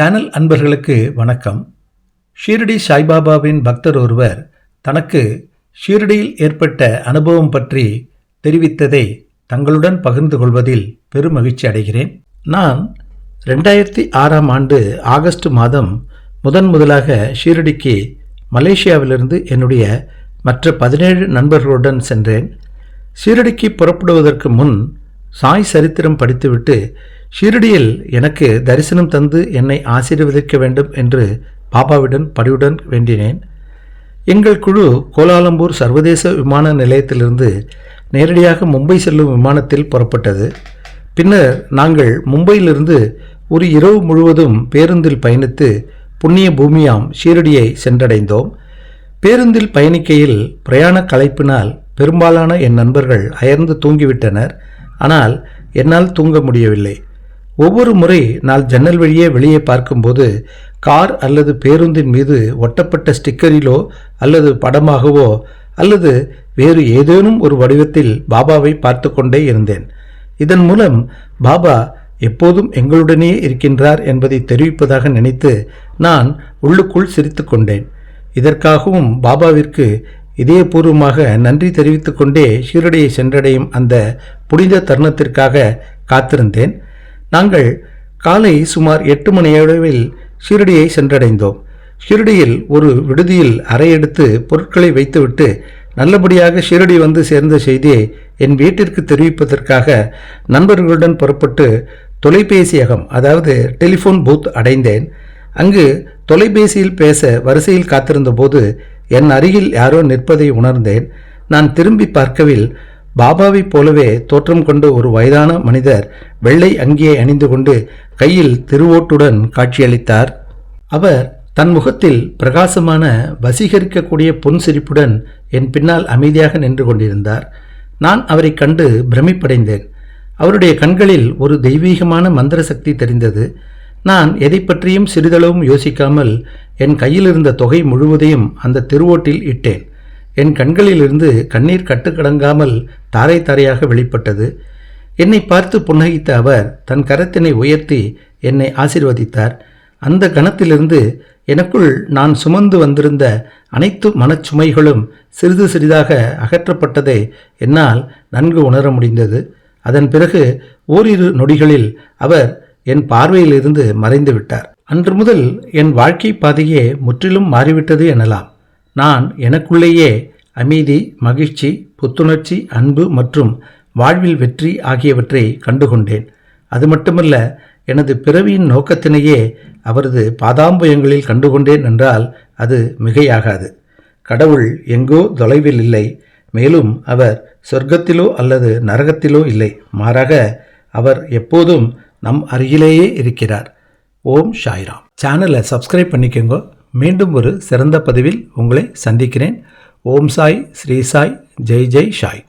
Channel அன்பர்களுக்கு வணக்கம். ஷீரடி சாய்பாபாவின் பக்தர் ஒருவர் தனக்கு ஷீரடியில் ஏற்பட்ட அனுபவம் பற்றி தெரிவித்ததை தங்களுடன் பகிர்ந்து கொள்வதில் பெரும் மகிழ்ச்சி அடைகிறேன். நான் ரெண்டாயிரத்தி ஆறாம் ஆண்டு ஆகஸ்ட் மாதம் முதன் முதலாக ஷீரடிக்கு மலேசியாவிலிருந்து என்னுடைய மற்ற பதினேழு நண்பர்களுடன் சென்றேன். ஷீரடிக்கு புறப்படுவதற்கு முன் சாய் சரித்திரம் படித்துவிட்டு ஷீரடியில் எனக்கு தரிசனம் தந்து என்னை ஆசீர்வதிக்க வேண்டும் என்று பாபாவிடன் பணிவுடன் வேண்டினேன். எங்கள் குழு கோலாலம்பூர் சர்வதேச விமான நிலையத்திலிருந்து நேரடியாக மும்பை செல்லும் விமானத்தில் புறப்பட்டது. பின்னர் நாங்கள் மும்பையிலிருந்து ஒரு இரவு முழுவதும் பேருந்தில் பயணித்து புண்ணிய பூமியாம் ஷீரடியை சென்றடைந்தோம். பேருந்தில் பயணிக்கையில் பிரயாண கலைப்பினால் பெரும்பாலான என் நண்பர்கள் அயர்ந்து தூங்கிவிட்டனர். ஆனால் என்னால் தூங்க முடியவில்லை. ஒவ்வொரு முறை நான் ஜன்னல் வழியே வெளியே பார்க்கும்போது கார் அல்லது பேருந்தின் மீது ஒட்டப்பட்ட ஸ்டிக்கரிலோ அல்லது படமாகவோ அல்லது வேறு ஏதேனும் ஒரு வடிவத்தில் பாபாவை பார்த்து கொண்டே இருந்தேன். இதன் மூலம் பாபா எப்போதும் எங்களுடனே இருக்கின்றார் என்பதை தெரிவிப்பதாக நினைத்து நான் உள்ளுக்குள் சிரித்து கொண்டேன். இதற்காகவும் பாபாவிற்கு இதயபூர்வமாக நன்றி தெரிவித்துக் கொண்டே ஷீரடியை சென்றடையும் அந்த புனித தருணத்திற்காக காத்திருந்தேன். நாங்கள் காலை சுமார் எட்டு மணி அளவில் ஷீரடியை சென்றடைந்தோம். ஷீரடியில் ஒரு விடுதியில் அறையெடுத்து பொருட்களை வைத்துவிட்டு நல்லபடியாக ஷீரடி வந்து சேர்ந்த செய்தியை என் வீட்டிற்கு தெரிவிப்பதற்காக நண்பர்களுடன் புறப்பட்டு தொலைபேசியகம் அதாவது டெலிஃபோன் பூத் அடைந்தேன். அங்கு தொலைபேசியில் பேச வரிசையில் காத்திருந்தபோது என் அருகில் யாரோ நிற்பதை உணர்ந்தேன். நான் திரும்பி பார்க்கவில் பாபாவைப் போலவே தோற்றம் கொண்டு ஒரு வயதான மனிதர் வெள்ளை அங்கியை அணிந்து கொண்டு கையில் திருவோட்டுடன் காட்சியளித்தார். அவர் தன் முகத்தில் பிரகாசமான வசீகரிக்கக்கூடிய பொன் சிரிப்புடன் என் பின்னால் அமைதியாக நின்று கொண்டிருந்தார். நான் அவரை கண்டு பிரமிப்படைந்தேன். அவருடைய கண்களில் ஒரு தெய்வீகமான மந்திர சக்தி தெரிந்தது. நான் எதை பற்றியும் சிறிதளவும் யோசிக்காமல் என் கையில் இருந்த தொகை முழுவதையும் அந்த திருவோட்டில் இட்டேன். என் கண்களிலிருந்து கண்ணீர் கட்டுக்கடங்காமல் தாரை தாரையாக வெளிப்பட்டது. என்னை பார்த்து புன்னகித்த அவர் தன் கரத்தினை உயர்த்தி என்னை ஆசிர்வதித்தார். அந்த கணத்திலிருந்து எனக்குள் நான் சுமந்து வந்திருந்த அனைத்து மனச்சுமைகளும் சிறிது சிறிதாக அகற்றப்பட்டதை என்னால் நன்கு உணர முடிந்தது. அதன் பிறகு ஓரிரு நொடிகளில் அவர் என் பார்வையிலிருந்து மறைந்து விட்டார். அன்று முதல் என் வாழ்க்கை பாதையே முற்றிலும் மாறிவிட்டது எனலாம். நான் எனக்குள்ளேயே அமைதி மகிழ்ச்சி புத்துணர்ச்சி அன்பு மற்றும் வாழ்வில் வெற்றி ஆகியவற்றை கண்டுகொண்டேன். அது மட்டுமல்ல எனது பிறவியின் நோக்கத்தினையே அவரது பாதாம்பயங்களில் கண்டுகொண்டேன் என்றால் அது மிகையாகாது. கடவுள் எங்கோ தொலைவில் இல்லை. மேலும் அவர் சொர்க்கத்திலோ அல்லது நரகத்திலோ இல்லை. மாறாக அவர் எப்போதும் நம் அருகிலேயே இருக்கிறார். ஓம் ஷாய்ராம் சேனலை சப்ஸ்கிரைப் பண்ணிக்கோங்க. மீண்டும் ஒரு சிறந்த பதிவில் உங்களை சந்திக்கிறேன். ஓம் சாய் ஸ்ரீ சாய் ஜெய் ஜெய் ஷாய்